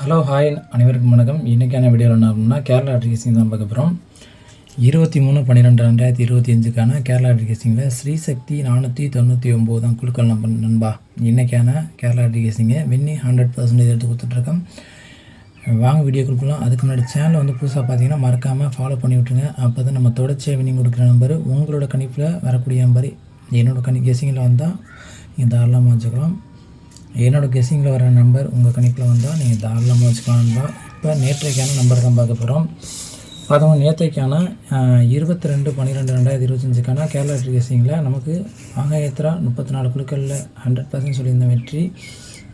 Hello hi அனைவருக்கும் வணக்கம். இன்றைக்கான வீடியோவில் என்ன அப்படின்னா கேரளா அட்ரிகேசிங் தான் பார்க்க போகிறோம் இருபத்தி மூணு பன்னிரெண்டு ரெண்டாயிரத்தி இருபத்தி அஞ்சுக்கான கேரளா அட்ரிகேசிங்கில் ஸ்ரீசக்தி நானூற்றி தொண்ணூற்றி ஒம்பது தான் குழுக்கள் நம்ப நண்பா. இன்றைக்கான கேரளா அட்ரிகேசிங்கை வின்னி ஹண்ட்ரட் பர்சன்டேஜ் எடுத்து கொடுத்துட்ருக்கோம். வாங்க வீடியோ கொடுக்கலாம் அதுக்கு முன்னாடி சேனலை வந்து புதுசாக பார்த்தீங்கன்னா மறக்காமல் ஃபாலோ பண்ணி விட்ருங்க அப்போ தான் நம்ம தொடர்ச்சியாக வின்னிங் கொடுக்குற நம்பர் உங்களோட கணிப்பில் வரக்கூடிய நம்பர் என்னோடய கணி கெஸிங்கில் வந்தால் நீங்கள் தாராளமாக வச்சுக்கலாம். என்னோடய கெஸ்ஸிங்கில் வர நம்பர் உங்கள் கணிப்பில் வந்தால் நீங்கள் தாராளமாக வச்சுக்கலாம்னா இப்போ நேற்றைக்கான நம்பர் தான் பார்க்க போகிறோம் பார்த்தோம்னா நேற்றைக்கான இருபத்தி ரெண்டு பன்னிரெண்டு ரெண்டாயிரத்தி இருபத்தஞ்சுக்கான கேரளா கெஸ்ஸிங்கில் நமக்கு ஆகாயத்ரா முப்பத்தி நாலு குழுக்களில் ஹண்ட்ரட் பர்சன்ட் சொல்லியிருந்த வெற்றி.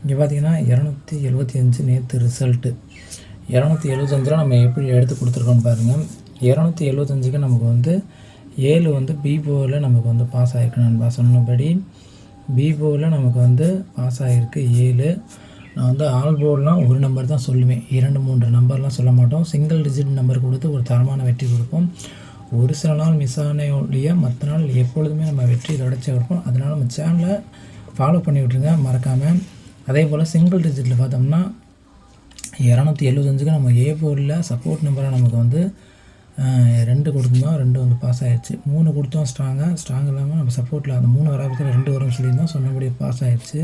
இங்கே பார்த்தீங்கன்னா இரநூத்தி எழுபத்தி அஞ்சு நேற்று ரிசல்ட்டு இரநூத்தி எழுபத்தஞ்சில் நம்ம எப்படி எடுத்து கொடுத்துருக்கோம்னு பாருங்கள் இரநூத்தி எழுபத்தஞ்சுக்கு நமக்கு வந்து ஏழு வந்து பிபோவில் நமக்கு வந்து பாஸ் ஆகிருக்கு நான் சொன்னபடி பிபோவில் நமக்கு வந்து பாஸ் ஆகிருக்கு ஏழு. நான் வந்து ஆல் போர்டெலாம் ஒரு நம்பர் தான் சொல்லுவேன். இரண்டு மூன்று நம்பர்லாம் சொல்ல மாட்டோம். சிங்கிள் டிஜிட் நம்பர் கொடுத்து ஒரு தரமான வெற்றி கொடுப்போம். ஒரு சில நாள் மிஸ் ஆனைய மற்ற நாள் எப்பொழுதுமே நம்ம வெற்றி தொடர்ச்சியாக இருக்கும் அதனால் நம்ம சேனலை ஃபாலோ பண்ணி விட்ருங்க மறக்காமல் அதே போல் சிங்கிள் டிஜிட்டில் பார்த்தோம்னா இரநூத்தி எழுபத்தஞ்சுக்கு நம்ம ஏ போர்டில் சப்போர்ட் நம்பராக நமக்கு வந்து ரெண்டு கொடுத்துருந்தோம் ரெண்டு வந்து பாஸ் ஆகிடுச்சு மூணு கொடுத்தோம் ஸ்ட்ராங்காக ஸ்ட்ராங் இல்லாமல் நம்ம சப்போர்ட்டில் அந்த மூணு வராபத்தில் ரெண்டு வரும் சொல்லியிருந்தோம். சொன்னபடி பாஸ் ஆகிடுச்சு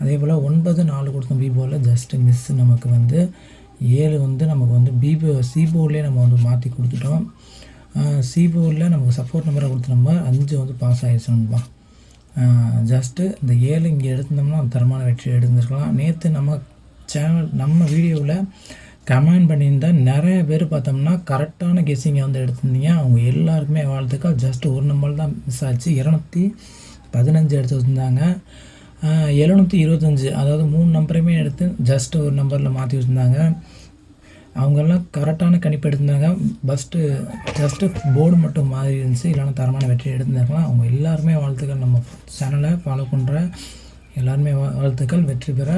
அதே போல் ஒன்பது நாலு கொடுத்தோம் பி ஜஸ்ட்டு மிஸ்ஸு நமக்கு வந்து ஏழு வந்து நமக்கு வந்து பி போ சி போர்ட்லேயே நம்ம வந்து மாற்றி கொடுத்துட்டோம். சி போர்டில் நமக்கு சப்போர்ட் நம்பரை கொடுத்த நம்பர் அஞ்சு வந்து பாஸ் ஆகிடுச்சு நண்பா. ஜஸ்ட்டு இந்த ஏழு இங்கே எடுத்திருந்தோம்னா தரமான வெற்றி எடுத்துருக்கலாம். நேற்று நம்ம சேனல் நம்ம வீடியோவில் கமெண்ட் பண்ணியிருந்தால் நிறைய பேர் பார்த்தோம்னா கரெக்டான கெஸ்ஸிங்கை வந்து எடுத்திருந்தீங்க. அவங்க எல்லாருக்குமே வாழ்த்துக்கள். ஜஸ்ட் ஒரு நம்பர் தான் மிஸ் ஆச்சு. இரநூத்தி பதினஞ்சு எடுத்து வச்சுருந்தாங்க. எழுநூற்றி இருபத்தஞ்சி அதாவது மூணு நம்பரையுமே எடுத்து ஜஸ்ட் ஒரு நம்பரில் மாற்றி வச்சுருந்தாங்க. அவங்கெல்லாம் கரெக்டான கணிப்பு எடுத்திருந்தாங்க. ஃபஸ்ட்டு ஜஸ்ட்டு போர்டு மட்டும் மாறி இருந்துச்சு. இல்லைனா தரமான வெற்றி எடுத்திருந்தாங்களா அவங்க எல்லாருமே வாழ்த்துக்கள். நம்ம சேனலை ஃபாலோ பண்ணுற எல்லாருமே வாழ்த்துக்கள். வெற்றி பெற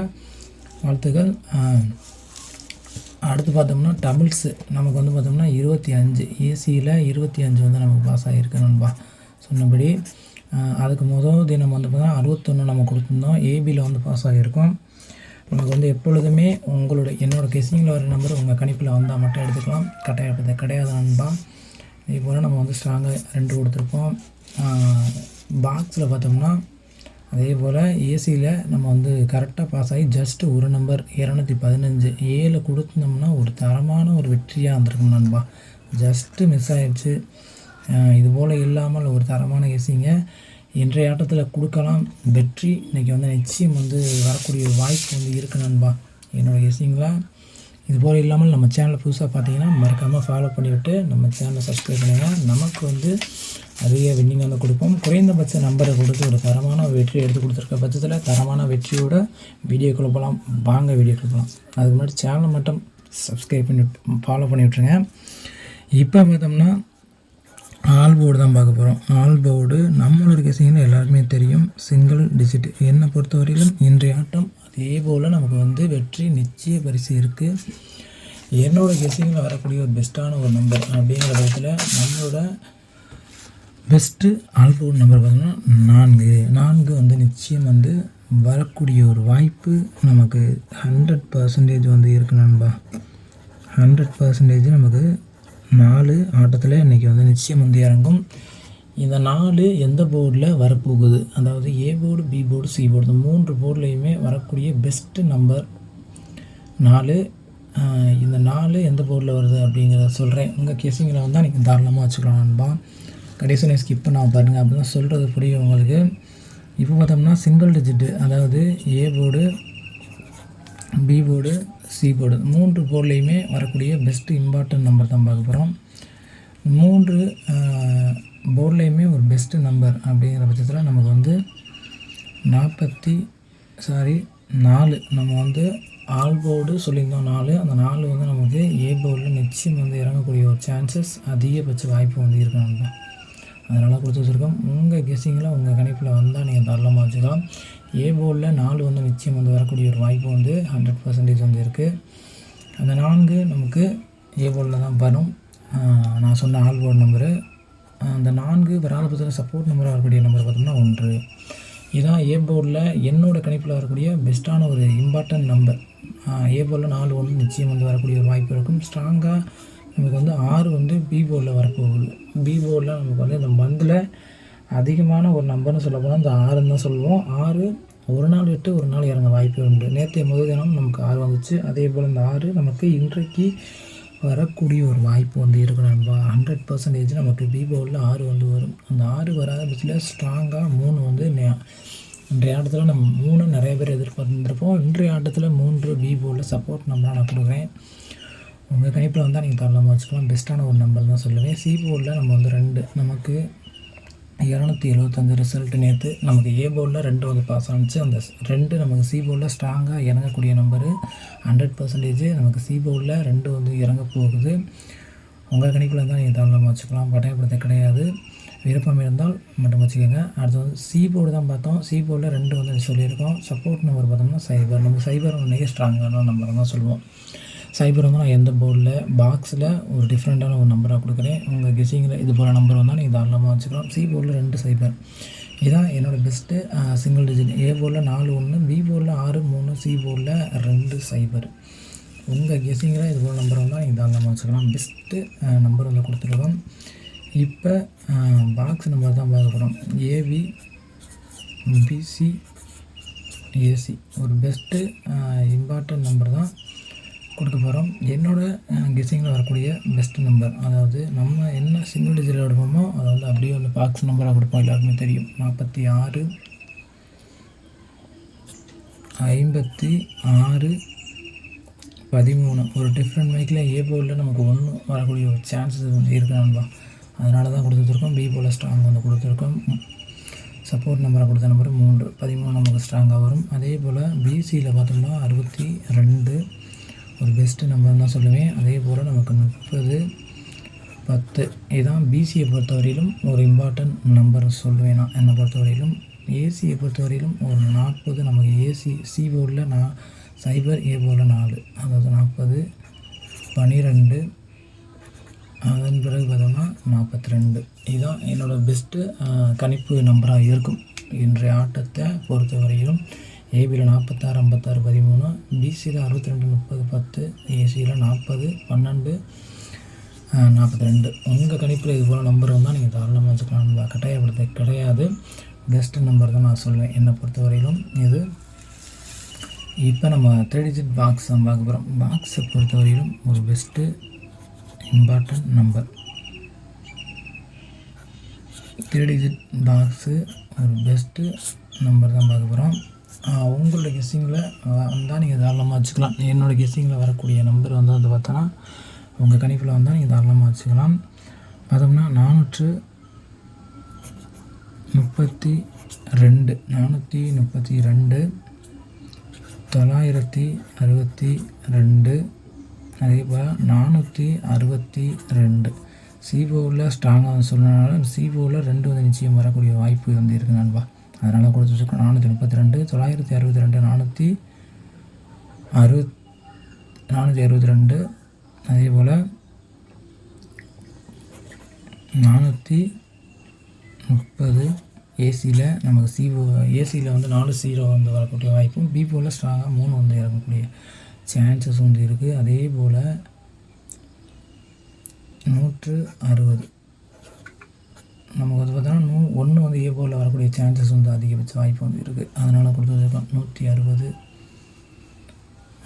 வாழ்த்துக்கள். அடுத்து பார்த்தோம்னா டபுள்ஸு நமக்கு வந்து பார்த்தோம்னா இருபத்தி அஞ்சு. ஏசியில் இருபத்தி அஞ்சு வந்து நமக்கு பாஸ் ஆகிருக்கு நண்பா. சொன்னபடி அதுக்கு முதல் தினம் வந்து பார்த்தோம்னா அறுபத்தொன்று நம்ம கொடுத்துருந்தோம். ஏபியில் வந்து பாஸ் ஆகியிருக்கோம். நமக்கு வந்து எப்பொழுதுமே உங்களோட என்னோடய கெஸிங்கில் வர நம்பர் உங்கள் கணிப்பில் வந்தால் மட்டும் எடுத்துக்கலாம். கட்டாயப்பட்ட கிடையாது நண்பா. இதே போல் நம்ம வந்து ஸ்ட்ராங்காக ரெண்டு கொடுத்துருப்போம். பாக்ஸில் பார்த்தோம்னா அதே போல் ஏசியில் நம்ம வந்து கரெக்டாக பாஸ் ஆகி ஜஸ்ட்டு ஒரு நம்பர் இரநூத்தி பதினஞ்சு ஏழு கொடுத்தோம்னா ஒரு தரமான ஒரு வெற்றியாக வந்திருக்கும் நண்பா. ஜஸ்ட்டு மிஸ் ஆகிடுச்சு இது போல் இல்லாமல் ஒரு தரமான ஏசிங்க இன்றைய ஆட்டத்தில் கொடுக்கலாம். வெற்றி இன்றைக்கி வந்து நிச்சயம் வந்து வரக்கூடிய வாய்ப்பு வந்து இருக்குது நண்பா. என்னோடய ஏசிங்களா இது போல் இல்லாமல் நம்ம சேனலை புதுசாக பார்த்தீங்கன்னா மறக்காமல் ஃபாலோ பண்ணிவிட்டு நம்ம சேனலை சப்ஸ்கிரைப் பண்ணுங்கள் நமக்கு வந்து நிறைய வின்னிங் வந்து கொடுப்போம். குறைந்தபட்ச நம்பரை கொடுத்து ஒரு தரமான ஒரு வெற்றி எடுத்து கொடுத்துருக்க பட்சத்தில் தரமான வெற்றியோட வீடியோ கொடுப்பலாம் வாங்க வீடியோ கொடுப்பலாம் அதுக்கு முன்னாடி சேனலை மட்டும் சப்ஸ்கிரைப் பண்ணி ஃபாலோ பண்ணி விட்ருங்க இப்போ பார்த்தோம்னா ஆல் போர்டு தான் பார்க்க போகிறோம் ஆல் போர்டு நம்மளோட கெசிங்கில் எல்லாருக்குமே தெரியும். சிங்கிள் டிஜிட் என்னை பொறுத்தவரையிலும் இன்றைய ஆட்டம் அதே போல் நமக்கு வந்து வெற்றி நிச்சய பரிசு இருக்குது என்னோடய கெசிங்கில் வரக்கூடிய ஒரு பெஸ்ட்டான ஒரு நம்பர் அப்படிங்கிற விதத்தில் நம்மளோட பெஸ்ட்டு ஆல்போர்ட் நம்பர் பார்த்திங்கன்னா நான்கு. நான்கு வந்து நிச்சயம் வந்து வரக்கூடிய ஒரு வாய்ப்பு நமக்கு ஹண்ட்ரட் பர்சன்டேஜ் வந்து இருக்கு நண்பா. ஹண்ட்ரட் பர்சன்டேஜ் நமக்கு நாலு ஆட்டத்தில் இன்றைக்கி வந்து நிச்சயம் வந்து இறங்கும். இந்த நாலு எந்த போர்டில் வரப்போகுது? அதாவது A board B board C board இந்த மூன்று போர்ட்லேயுமே வரக்கூடிய பெஸ்ட்டு நம்பர் நாலு. இந்த நாலு எந்த போர்டில் வருது அப்படிங்கிறத சொல்கிறேன் உங்கள் கேசிங்கில் வந்தால் நீங்கள் தாராளமாக வச்சுக்கலாம் நண்பா. கடைசியில் நான் ஸ்கிப் பண்ணாமல் பாருங்கள் அப்படின்னு சொல்கிறது புரியும் உங்களுக்கு. இப்போ பார்த்தோம்னா சிங்கிள் டிஜிட்டு அதாவது A board B board C board மூன்று போர்ட்லேயுமே வரக்கூடிய பெஸ்ட்டு இம்பார்ட்டன்ட் நம்பர் தான் பார்க்க போகிறோம் மூன்று போர்ட்லேயுமே ஒரு பெஸ்ட்டு நம்பர் அப்படிங்கிற பட்சத்தில் நமக்கு வந்து நாற்பத்தி சாரி நாலு. நம்ம வந்து ஆல் போர்டு சொல்லியிருந்தோம் நாலு. அந்த நாலு வந்து நமக்கு ஏ போர்டில் நிச்சயம் வந்து இறங்கக்கூடிய ஒரு சான்சஸ் அதிகபட்ச வாய்ப்பு வந்து இருக்கணும். அதனால் கொடுத்து வச்சுருக்கோம். உங்கள் கெஸ்ஸிங்கில் உங்கள் கணிப்பில் வந்தால் நீங்கள் தாராளமாக வச்சுக்கலாம். ஏ போர்டில் நாலு வந்து நிச்சயம் வந்து வரக்கூடிய ஒரு வாய்ப்பு வந்து ஹண்ட்ரட் பர்சன்டேஜ் வந்து இருக்குது அந்த நான்கு நமக்கு ஏ போர்டில் தான் வரும். நான் சொன்ன ஆல் போர்டு நம்பரு அந்த நான்கு வராத சப்போர்ட் நம்பராக வரக்கூடிய நம்பர் பார்த்தோம்னா ஒன்று. இதுதான் ஏ போர்டில் என்னோடய கணிப்பில் வரக்கூடிய பெஸ்ட்டான ஒரு இம்பார்ட்டன்ட் நம்பர் ஏ போலில் நாலு ஒன்று நிச்சயம் வந்து வரக்கூடிய ஒரு வாய்ப்பு இருக்கும். ஸ்ட்ராங்காக நமக்கு வந்து ஆறு வந்து பி போர்டில் வரப்போகுது பி போர்டில் நமக்கு வந்து இந்த மந்தில் அதிகமான ஒரு நம்பர்னு சொல்ல போனால் இந்த ஆறுன்னு தான் சொல்லுவோம். ஆறு ஒரு நாள் விட்டு ஒரு நாள் இறங்க வாய்ப்பு உண்டு. நேற்றைய முதல் தினம் நமக்கு ஆறு வந்துச்சு. அதே போல் இந்த ஆறு நமக்கு இன்றைக்கு வரக்கூடிய ஒரு வாய்ப்பு வந்து இருக்கு நண்பா. ஹண்ட்ரட் பர்சன்டேஜ் நமக்கு பி போர்டில் ஆறு வந்து வரும். அந்த ஆறு வராத பட்சத்தில் ஸ்ட்ராங்காக மூணு வந்து நே- இன்றைய ஆட்டத்தில் நம்ம மூணு நிறைய பேர் எதிர்பார்த்துருப்போம். இன்றைய ஆட்டத்தில் மூன்று பி போர்டில் சப்போர்ட் நம்மளால் நான் கொடுக்குறேன். உங்கள் கணிப்பில் வந்தால் நீங்கள் தாராளமாக வச்சுக்கலாம் பெஸ்ட்டான ஒரு நம்பர் தான் சொல்லுவேன். சி போர்டில் நம்ம வந்து ரெண்டு நமக்கு இரநூத்தி எழுபத்தஞ்சு ரிசல்ட் நேற்று நமக்கு ஏ போர்டில் ரெண்டு வந்து பாஸ் ஆனிச்சு. அந்த ரெண்டு நமக்கு சி போர்டில் ஸ்ட்ராங்காக இறங்கக்கூடிய நம்பரு ஹண்ட்ரட் பர்சன்டேஜ் நமக்கு சி போர்டில் ரெண்டு வந்து இறங்க போகுது. உங்கள் கணிப்பில் இருந்தால் நீங்கள் தாராளமாக வச்சுக்கலாம். பட்டயப்படுத்த கிடையாது. விருப்பம் இருந்தால் மட்டும் வச்சுக்கோங்க. அடுத்து வந்து சி போர்டு தான் பார்த்தோம். சி போர்டில் ரெண்டு வந்து சொல்லியிருக்கோம். சப்போர்ட் நம்பர் பார்த்தோம்னா சைபர் நம்ம சைபர் ஒன்றே ஸ்ட்ராங்கான நம்பர் தான் சொல்லுவோம். சைபர் வந்து நான் எந்த போர்டில் பாக்ஸில் ஒரு டிஃப்ரெண்ட்டான ஒரு நம்பராக கொடுக்குறேன். உங்கள் கெஸிங்கில் இது போல் நம்பர் வந்தால் நீங்கள் தாராளமாக வச்சுக்கலாம். சி போர்டில் ரெண்டு சைபர் இதான் என்னோடய பெஸ்ட்டு சிங்கிள் டிஜிட் ஏ போர்டில் நாலு ஒன்று பி போர்டில் ஆறு மூணு சி போர்டில் ரெண்டு சைபர் உங்கள் கெஸிங்கில் இது போல் நம்பர் வந்தால் நீங்கள் தாராளமாக வச்சுக்கலாம். பெஸ்ட்டு நம்பர் வந்து கொடுத்துருக்கோம். இப்போ பாக்ஸ் நம்பர் தான் பார்க்க போகிறோம் A B B C A C ஒரு பெஸ்ட்டு இம்பார்ட்டன்ட் நம்பர் தான். கொடுக்க போகிறோம் என்னோடய கெஸிங்கில் வரக்கூடிய பெஸ்ட் நம்பர் அதாவது நம்ம என்ன சிங்கிள் டிஜிட்டில் எடுப்போமோ அதை வந்து அப்படியே வந்து பாக்ஸ் நம்பராக கொடுப்போம். எல்லாருக்குமே தெரியும். நாற்பத்தி ஆறு ஐம்பத்தி ஆறு பதிமூணு. ஒரு டிஃப்ரெண்ட் மைக்கில் ஏ போலில் நமக்கு ஒன்று வரக்கூடிய ஒரு சான்சஸ் வந்து இருக்கு நண்பா. அதனால தான் கொடுத்துருக்கோம். பி போல் ஸ்ட்ராங் வந்து கொடுத்துருக்கோம். சப்போர்ட் நம்பரை கொடுத்த நம்பர் மூன்று. பதிமூணு நமக்கு ஸ்ட்ராங்காக வரும். அதே போல் பிசியில் பார்த்தோம்னா அறுபத்தி ரெண்டு ஒரு பெஸ்ட்டு நம்பர் தான் சொல்லுவேன். அதே போல் நமக்கு முப்பது பத்து இதுதான் பிசியை பொறுத்தவரையிலும் ஒரு இம்பார்ட்டன்ட் நம்பர் சொல்லுவேன் நான். என்னை பொறுத்தவரையிலும் ஏசியை பொறுத்தவரையிலும் ஒரு நாற்பது நமக்கு ஏசி சி போர்டில் நான் சைபர் ஏ போர்டில் நாலு. அதாவது நாற்பது பன்னிரெண்டு அதன் பிறகு பார்த்தோம்னா நாற்பத்தி ரெண்டு இதுதான் என்னோடய பெஸ்ட்டு கணிப்பு நம்பராக இருக்கும். இன்றைய ஆட்டத்தை பொறுத்தவரையிலும் ஏபியில் நாற்பத்தாறு ஐம்பத்தாறு பதிமூணு பிசியில் அறுபத்தி ரெண்டு முப்பது பத்து ஏசியில் நாற்பது பன்னெண்டு நாற்பத்தி ரெண்டு உங்கள் கணிப்பில் இது போல் நம்பர் வந்தால் நீங்கள் தாராளமாக வச்சுக்கலாம். கட்டாயப்படுத்த கிடையாது. பெஸ்ட்டு நம்பர் தான் நான் சொல்வேன். என்னை பொறுத்தவரையிலும் இது இப்போ நம்ம த்ரீ டிஜிட் பாக்ஸ் தான் பார்க்க போகிறோம் பாக்ஸை பொறுத்தவரையிலும் ஒரு best important number three digit box ஒரு பெஸ்ட்டு நம்பர் தான் பார்க்க போகிறோம் உங்களோட கெஸ்ஸிங்கில் வந்தால் நீங்கள் தாராளமாக வச்சுக்கலாம். என்னோடய கெஸ்ஸிங்கில் வரக்கூடிய நம்பர் வந்து வந்து பார்த்தோன்னா உங்கள் கணிப்பில் வந்தால் நீங்கள் தாராளமாக வச்சுக்கலாம். பார்த்தோம்னா நானூற்று முப்பத்தி ரெண்டு நானூற்றி முப்பத்தி ரெண்டு தொள்ளாயிரத்தி அறுபத்தி ரெண்டு அதே போல் நானூற்றி அறுபத்தி ரெண்டு. சிஓவில் ஸ்ட்ராங்காக சொன்னதுனால சிஓவில் ரெண்டு வந்து நிச்சயம் வரக்கூடிய வாய்ப்பு வந்து இருக்குது நண்பா. அதனால் கொடுத்து வச்சுருக்கோம் நானூற்றி முப்பத்தி ரெண்டு தொள்ளாயிரத்தி அறுபத்தி ரெண்டு நானூற்றி அறுபத் நானூற்றி அறுபத்தி ரெண்டு அதே போல் நானூற்றி முப்பது ஏசியில் நமக்கு சிஓ ஏசியில் வந்து நாலு ஜீரோ வந்து வரக்கூடிய வாய்ப்பும் பி போல் ஸ்ட்ராங்காக மூணு வந்து இறங்கக்கூடிய சான்சஸ் வந்து இருக்குது அதே போல் நூற்று அறுபது நமக்கு வந்து பார்த்தோன்னா நூ ஒன்று வந்து ஏ வரக்கூடிய சான்சஸ் வந்து அதிகபட்ச வாய்ப்பு வந்து இருக்குது அதனால் கொடுத்து வச்சுருக்கோம் நூற்றி அறுபது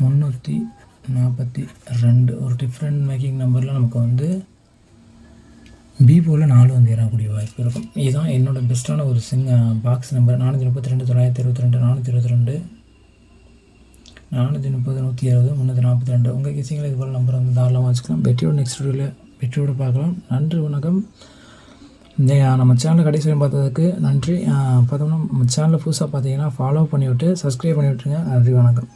முந்நூற்றி நாற்பத்தி ரெண்டு. ஒரு டிஃப்ரெண்ட் மேக்கிங் நம்பரில் நமக்கு வந்து பி போல் நாலு வந்து ஏறக்கூடிய வாய்ப்பு இருக்கும். இதுதான் என்னோட பெஸ்ட்டான ஒரு சிங் பாக்ஸ் நம்பர் நானூற்றி முப்பத்தி ரெண்டு தொள்ளாயிரத்தி இருபத்தி ரெண்டு நானூற்றி இருபத்தி ரெண்டு. நானூற்றி முப்பது நூற்றி அறுபது முந்நூற்றி நாற்பத்தி ரெண்டு. உங்கள் கிசிங்களை இது போல் நம்பர் வந்து தாராளமாக வச்சுக்கலாம். வெற்றியோட நெக்ஸ்ட் வீடியோவில் வெற்றியோட பார்க்கலாம். நன்றி வணக்கம். நம்ம சேனலை கடைசி வரையும் பார்த்ததுக்கு நன்றி. பார்த்தோம்னா நம்ம சேனலை புதுசாக பார்த்தீங்கன்னா ஃபாலோ பண்ணிவிட்டு சப்ஸ்கிரைப் பண்ணி விட்டுருங்க நன்றி வணக்கம்.